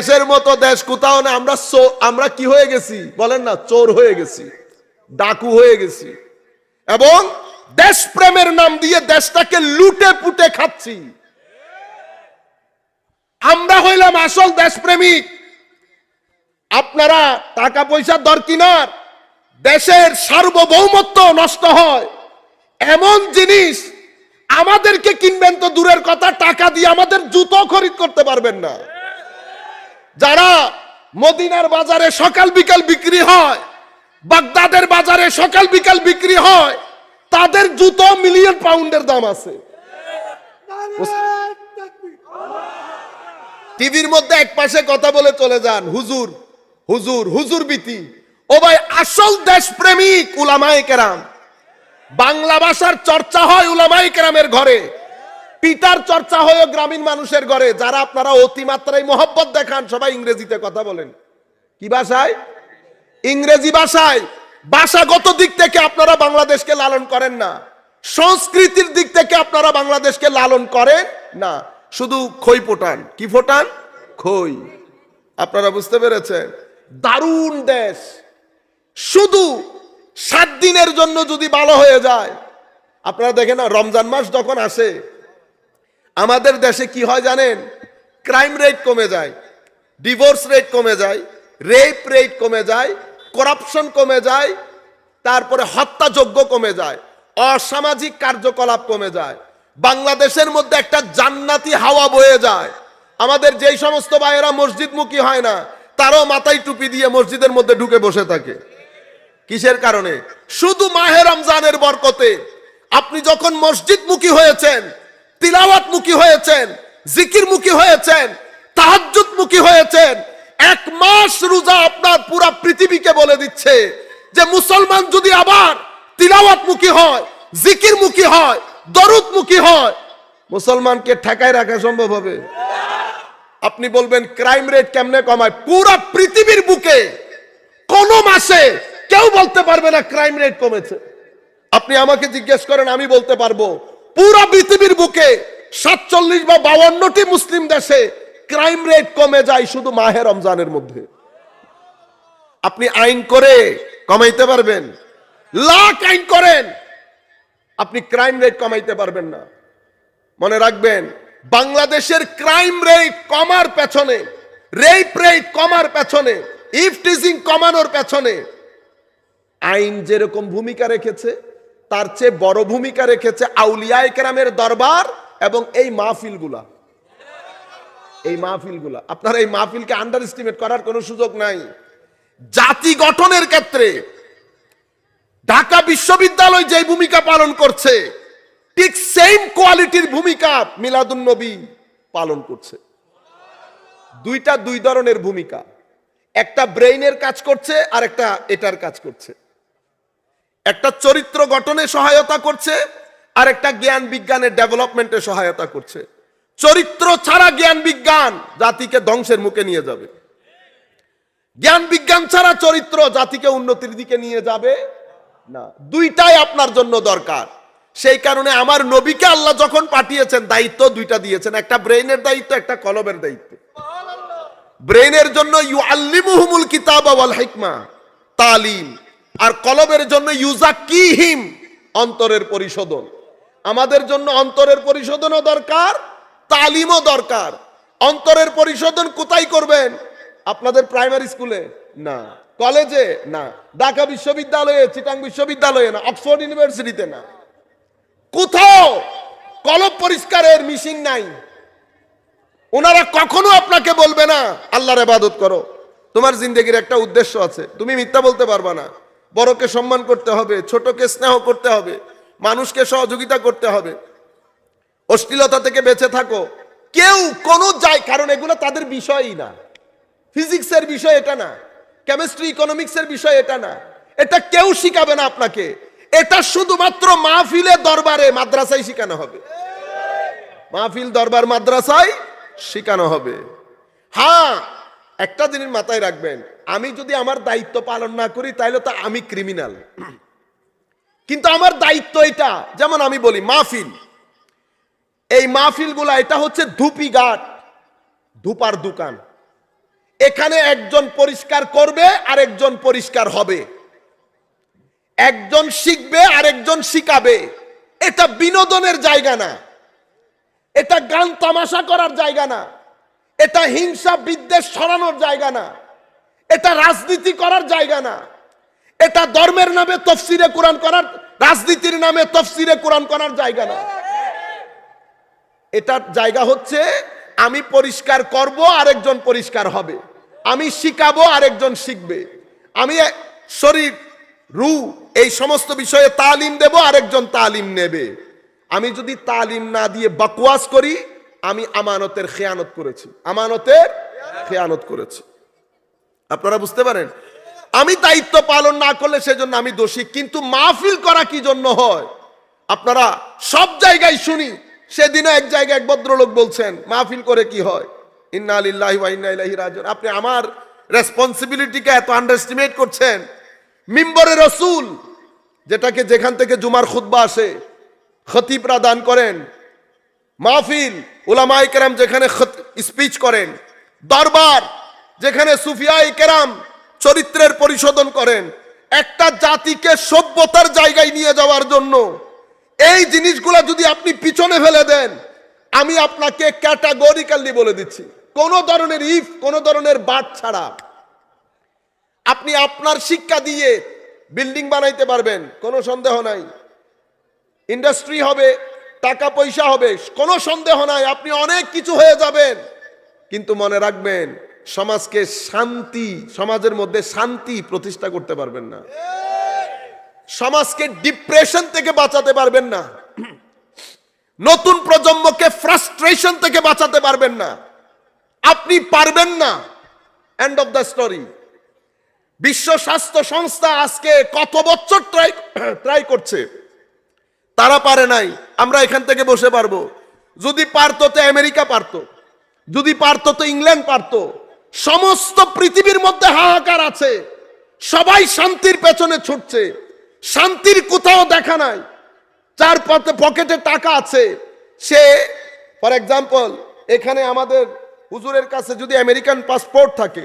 দেশের মতো দেশ কোথাও না, আমরা আমরা কি হয়ে গেছি? বলেন না, চোর হয়ে গেছি, ডাকু হয়ে গেছি। এবং দেশপ্রেমের নাম দিয়ে দেশটাকে লুটে পুটে খাচ্ছি। আমরা হইলাম আসল দেশপ্রেমিক। আপনারা টাকা পয়সার দর কিনার, দেশের সার্বভৌমত্ব নষ্ট হয়। এমন জিনিস আমাদেরকে কিনবেন তো দূরের কথা, টাকা দিয়ে আমাদের জুতো খরিদ করতে পারবেন না। যারা মদিনার বাজারে সকাল বিকাল বিক্রি হয়, বাগদাদের বাজারে সকাল বিকাল বিক্রি হয়, তাদের জুতো মিলিয়ন পাউন্ডের দাম আছে। টিভির মধ্যে এক পাশে কথা বলে চলে যান, হুজুর হুজুর হুজুর বিতি। ও ভাই, আসল দেশপ্রেমিক উলামায়ে কেরাম। বাংলা ভাষার চর্চা হয় উলামাই কেরামের ঘরে। পিতার চর্চা হয় গ্রামীণ মানুষের ঘরে, যারা আপনারা অতিমাত্রায় মোহব্বত দেখান, সবাই ইংরেজিতে কথা বলেন। কি ভাষায়? ইংরেজি ভাষায়। ভাষাগত দিক থেকে আপনারা বাংলাদেশকে লালন করেন না। সংস্কৃতির দিক থেকে আপনারা বাংলাদেশকে লালন করেন না। শুধু খই ফোটান। কি ফোটান? খই। আপনারা বুঝতে পেরেছেন? দারুণ দেশ। শুধু সাত দিনের জন্য যদি ভালো হয়ে যায়, আপনারা দেখেন না, রমজান মাস যখন আসে আমাদের দেশে কি হয় জানেন? ক্রাইম রেট কমে যায় ডিভোর্স রেট কমে যায় রেপ রেট কমে যায় করাপশন কমে যায়, তারপরে হত্যাযোগ্য কমে যায়, অসামাজিক কার্যকলাপ কমে যায়, বাংলাদেশের মধ্যে একটা জান্নাতি হাওয়া বয়ে যায়। আমাদের যেই সমস্ত ভাইয়েরা মসজিদমুখী হয় না, তারও মাথায় টুপি দিয়ে মসজিদের মধ্যে ঢুকে বসে থাকে। কিসের কারণে? শুধু মাহে রমজানের বরকতে। আপনি যখন মসজিদ মুখী হয়েছেন তিলাওয়াত মুখী হয়েছেন জিকির মুখী হয়েছেন তাহাজ্জুদ মুখী হয়েছেন। এক মাস রোজা আপনার পুরা পৃথিবীকে বলে দিচ্ছে যে মুসলমান যদি আবার তিলাওয়াত মুখী হয় জিকির মুখী হয় দরুদ মুখী হয়, মুসলমানকে ঠেকায় রাখা সম্ভব হবে? আপনি বলবেন, ক্রাইম রেট কেমনে কমায়? পুরা পৃথিবীর বুকে কোন মাসে কেউ বলতে পারবে না, ক্রাইম রেট কমেছে। আপনি আমাকে জিজ্ঞেস করেন, আমি বলতে পারব? পুরা পৃথিবীর বুকে সাতচল্লিশ বা বাউান্নটি মুসলিম দেশে ক্রাইম রেট কমে যায় শুধু মাহে রমজানের মধ্যে। আপনি আইন করে কমাইতে পারবেন, লাখ আইন করেন, আপনি ক্রাইম রেট কমাইতে পারবেন না। মনে রাখবেন, বাংলাদেশের ক্রাইম রেট কমার পেছনে, রেপ রেট কমার পেছনে, ইফটিজিং কমানোর পেছনে আইন যেরকম ভূমিকা রেখেছে তার চেয়ে বড় ভূমিকা রেখেছে আউলিয়া একরামের দরবার এবং এই মাহফিলগুলা। এই মাহফিলগুলা। আপনারা এই মাহফিলকে আন্ডার এস্টিমেট করার কোনো সুযোগ নাই। জাতি গঠনের ক্ষেত্রে ঢাকা বিশ্ববিদ্যালয় যে ভূমিকা পালন করছে, ঠিক সেম কোয়ালিটির ভূমিকা মিলাদুন নবী পালন করছে। দুইটা দুই ধরনের ভূমিকা। একটা ব্রেইনের কাজ করছে আর একটা এটার কাজ করছে। একটা চরিত্র গঠনে সহায়তা করছে, আর একটা জ্ঞান বিজ্ঞানের ডেভেলপমেন্টে সহায়তা করছে। চরিত্র ছাড়া জ্ঞান বিজ্ঞান জাতিকে ধ্বংসের মুখে নিয়ে যাবে। জ্ঞান বিজ্ঞান ছাড়া চরিত্র জাতিকে উন্নতির দিকে নিয়ে যাবে না। দুইটাই আপনার জন্য দরকার। সেই কারণে আমার নবীকে আল্লাহ যখন পাঠিয়েছেন, দায়িত্ব দুইটা দিয়েছেন, একটা ব্রেইনের দায়িত্ব, একটা কলমের দায়িত্ব। ব্রেইনের জন্য ইউ আল্লিমুহুমুল কিতাব ওয়াল হিকমা তালিম আর কলবের জন্য ইউজা কি হিম অন্তরের পরিশোধন। আমাদের জন্য অন্তরের পরিশোধনও দরকার, তালিমও দরকার। অন্তরের পরিশোধন কোথায় করবেন? আপনাদের প্রাইমারি স্কুলে? না। কলেজে? না। ঢাকা বিশ্ববিদ্যালয়ে? চিটাং বিশ্ববিদ্যালয়ে? না। অক্সফোর্ড ইউনিভার্সিটিতে? না। কোথাও কলব পরিষ্কারের মেশিন নাই। ওনারা কখনো আপনাকে বলবে না, আল্লাহর ইবাদত করো। তোমার জিন্দগির একটা উদ্দেশ্য আছে। তুমি মিথ্যা বলতে পারবা না। বড়কে সম্মান করতে হবে, ছোটকে স্নেহ করতে হবে, মানুষকে সহযোগিতা করতে হবে। অশ্লীলতা থেকে বেঁচে থাকো। কেউ কোনো যায়, কারণ এগুলো তাদের বিষয়ই না। ফিজিক্সের বিষয় এটা না, কেমিস্ট্রি, ইকোনমিক্সের বিষয় এটা না। এটা কেউ শিখাবে না আপনাকে। এটা শুধুমাত্র মাহফিলে দরবারে মাদ্রাসায় শিখানো হবে। মাহফিল, দরবার, মাদ্রাসায় শিখানো হবে। হ্যাঁ একটা জিনিস মাথায় রাখবেন, আমি যদি আমার দায়িত্ব পালন না করি তাহলে তো আমি ক্রিমিনাল কিন্তু আমার দায়িত্ব এটা, যেমন আমি বলি, মাহফিল। এই মাহফিলগুলা, এটা হচ্ছে ধুপি ঘাট, ধূপার দোকান। এখানে একজন পরিষ্কার করবে আর একজন পরিষ্কার হবে। একজন শিখবে আর একজন শিখাবে। এটা বিনোদনের জায়গা না। এটা গান তামাশা করার জায়গা না। এটা হিংসা বিদ্বেষ ছড়ানোর জায়গা না। এটা রাজনীতি করার জায়গা না। এটা ধর্মের নামে তফসিরে কোরআন করার, রাজনীতির নামে তফসিরে কোরআন করার জায়গা না। এটার জায়গা হচ্ছে, আমি পরিষ্কার করব, আরেকজন পরিষ্কার হবে। আমি শিখাবো, আরেকজন শিখবে। আমি শরীর, রু, এই সমস্ত বিষয়ে তালিম দেব, আরেকজন তালিম নেবে। আমি যদি তালিম না দিয়ে বকওয়াস করি আমি আমানতের খেয়ানত করেছি। আমানতের খেয়ানত করেছি। আপনারা বুঝতে পারেন? আমি দায়িত্ব পালন না করলে সেজন্য আমি দোষী, কিন্তু মাহফিল করা কি জন্য হয়? আপনারা সব জায়গায় শুনি, সেদিনও এক জায়গায় এক ভদ্রলোক বলছেন, মাহফিল করে কি হয়? ইন্না আপনি আমার রেসপন্সিবিলিটিকে এত আন্ডারস্টিমেট করছেন? মিম্বরে রসুল, যেটাকে যেখান থেকে জুমার খুতবা আসে, খতিবরা দান করেন মাহফিল উলামাই কেরাম যেখানে স্পিচ করেন, দরবার যেখানে সুফিয়াই কেরাম চরিত্রের পরিশোধন করেন, একটা জাতিকে সভ্যতার জায়গায় নিয়ে যাওয়ার জন্য এই জিনিসগুলো যদি আপনি পিছনে ফেলে দেন, আমি আপনাকে ক্যাটাগরিক্যালি বলে দিচ্ছি, কোন ধরনের ইফ কোন ধরনের বাট ছাড়া আপনি আপনার শিক্ষা দিয়ে বিল্ডিং বানাইতে পারবেন, কোনো সন্দেহ নাই। ইন্ডাস্ট্রি হবে টাকা পয়সা হবে, কোনো সন্দেহ নাই, আপনি অনেক কিছু হয়ে যাবেন। কিন্তু মনে রাখবেন, সমাজকে শান্তি, সমাজের মধ্যে শান্তি প্রতিষ্ঠা করতে পারবেন না। সমাজকে ডিপ্রেশন থেকে বাঁচাতে পারবেন না। নতুন প্রজন্মকে ফ্রাস্ট্রেশন থেকে বাঁচাতে পারবেন না। আপনি পারবেন না। এন্ড অফ দ্য স্টোরি বিশ্ব স্বাস্থ্য সংস্থা আজকে কত বছর ট্রাই ট্রাই করছে? তারা পারে নাই, আমরা এখান থেকে বসে পারব। যদি পারতো তো আমেরিকা পারতো, যদি পারতো তো ইংল্যান্ড পারতো। সমস্ত পৃথিবীর মধ্যে হাহাকার আছে, সবাই শান্তির পেছনে ছুটছে, শান্তির কোথাও দেখা নাই। যার পকেটে টাকা আছে, সে, ফর এক্সাম্পল, এখানে আমাদের হুজুরের কাছে যদি আমেরিকান পাসপোর্ট থাকে,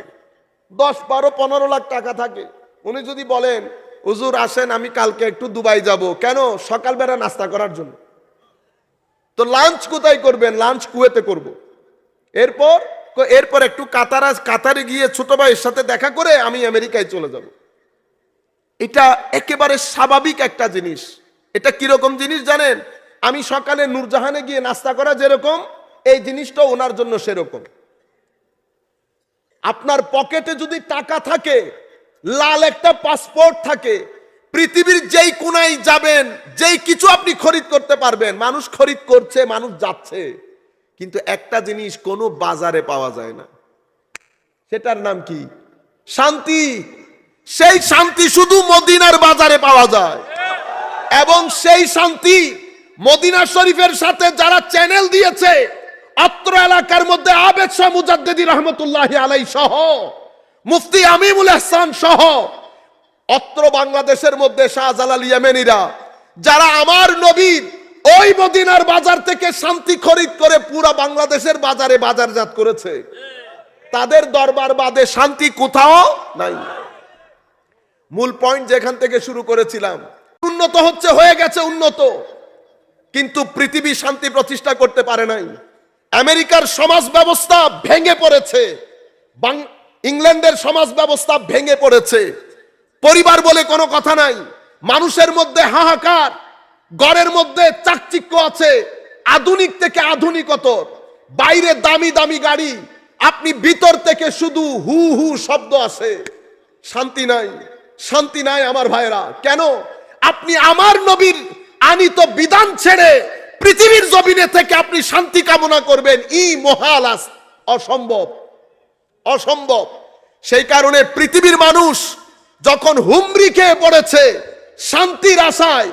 দশ বারো পনেরো লাখ টাকা থাকে, উনি যদি বলেন হুজুর আসেন, আমি কালকে একটু দুবাই যাব। কেন? সকালবেলা নাস্তা করার জন্য। তো লাঞ্চ কোথায় করবেন? লাঞ্চ কুয়েতে করব। এরপর এরপর একটু কাতারা, কাতারে গিয়ে ছোট ভাইয়ের সাথে দেখা করে আমি আমেরিকায় চলে যাব। এটা একেবারে স্বাভাবিক একটা জিনিস। এটা কীরকম জিনিস জানেন? আমি সকালে নূরজাহানে গিয়ে নাস্তা করা যেরকম, এই জিনিসটা ওনার জন্য সেরকম। আপনার পকেটে যদি টাকা থাকে লাল একটা পাসপোর্ট থাকে। পৃথিবীর যেই কোনায় যাবেন, যেই কিছু আপনি খরিদ করতে পারবেন, মানুষ খরিদ করছে, মানুষ যাচ্ছে। কিন্তু একটা জিনিস কোনো বাজারে পাওয়া যায় না। সেটার নাম কি? শান্তি। সেই শান্তি শুধু মদিনার বাজারে পাওয়া যায়। এবং সেই শান্তি মদিনা শরীফের সাথে যারা চ্যানেল দিয়েছে, অত্র এলাকার মধ্যে আবেদ শাহ মুজাদ্দেদি রহমতুল্লাহ আলাই সহ। মুফতি আমিমুল হাসান সহ অত্র বাংলাদেশের মধ্যে শাহজালাল ইয়ামেনিরা, যারা আমার নবীর ওই মদিনার বাজার থেকে শান্তি খরিদ করে পুরা বাংলাদেশের বাজারে বাজারজাত করেছে। তাদের দরবার বাদে শান্তি কোথাও নাই। মূল পয়েন্ট যেখান থেকে শুরু করেছিলাম, উন্নত হচ্ছে, হয়ে গেছে উন্নত। কিন্তু পৃথিবী শান্তি প্রতিষ্ঠা করতে পারে নাই। আমেরিকার সমাজ ব্যবস্থা ভেঙে পড়েছে। ইংল্যান্ডের সমাজ ব্যবস্থা ভেঙে পড়েছে। পরিবার বলে কোনো কথা নাই। মানুষের মধ্যে হাহাকার, গড়ের মধ্যে চাকচিক্য আছে। আধুনিক থেকে আধুনিকতর। বাইরে দামি দামি গাড়ি, আপনি ভিতর থেকে শুধু হু হু শব্দ আছে শান্তি নাই শান্তি নাই আমার ভাইরা কেন? আপনি আমার নবীর আনিত বিধান ছেড়ে পৃথিবীর জমিনে থেকে আপনি শান্তি কামনা করবেন। ই মহালাস, অসম্ভব। অসম্ভব। সেই কারণে পৃথিবীর মানুষ যখন হুমরি খেয়ে পড়েছে, শান্তির আশায়,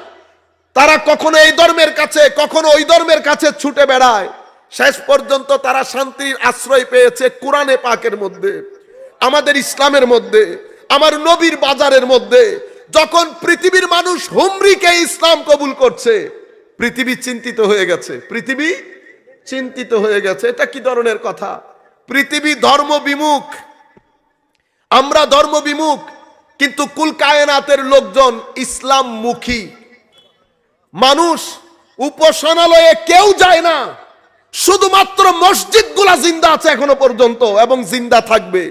তারা কখনো এই ধর্মের কাছে, কখনো ওই ধর্মের কাছে ছুটে বেড়ায়। শেষ পর্যন্ত তারা শান্তির আশ্রয় পেয়েছে কোরআনে পাকের মধ্যে, আমাদের ইসলামের মধ্যে, আমার নবীর বাজারের মধ্যে। যখন পৃথিবীর মানুষ হুমরিকে ইসলাম কবুল করছে, পৃথিবী চিন্তিত হয়ে গেছে। পৃথিবী চিন্তিত হয়ে গেছে। এটা কি ধরনের কথা? পৃথিবী ধর্ম বিমুখ। আমরা ধর্ম বিমুখ, কিন্তু কুল কায়নাতের লোকজন ইসলাম মুখী মানুষ উপাসনালয়ে কেউ যায় না। শুধুমাত্র মসজিদগুলা জিন্দা আছে এখনও পর্যন্ত এবং জিন্দা থাকবে।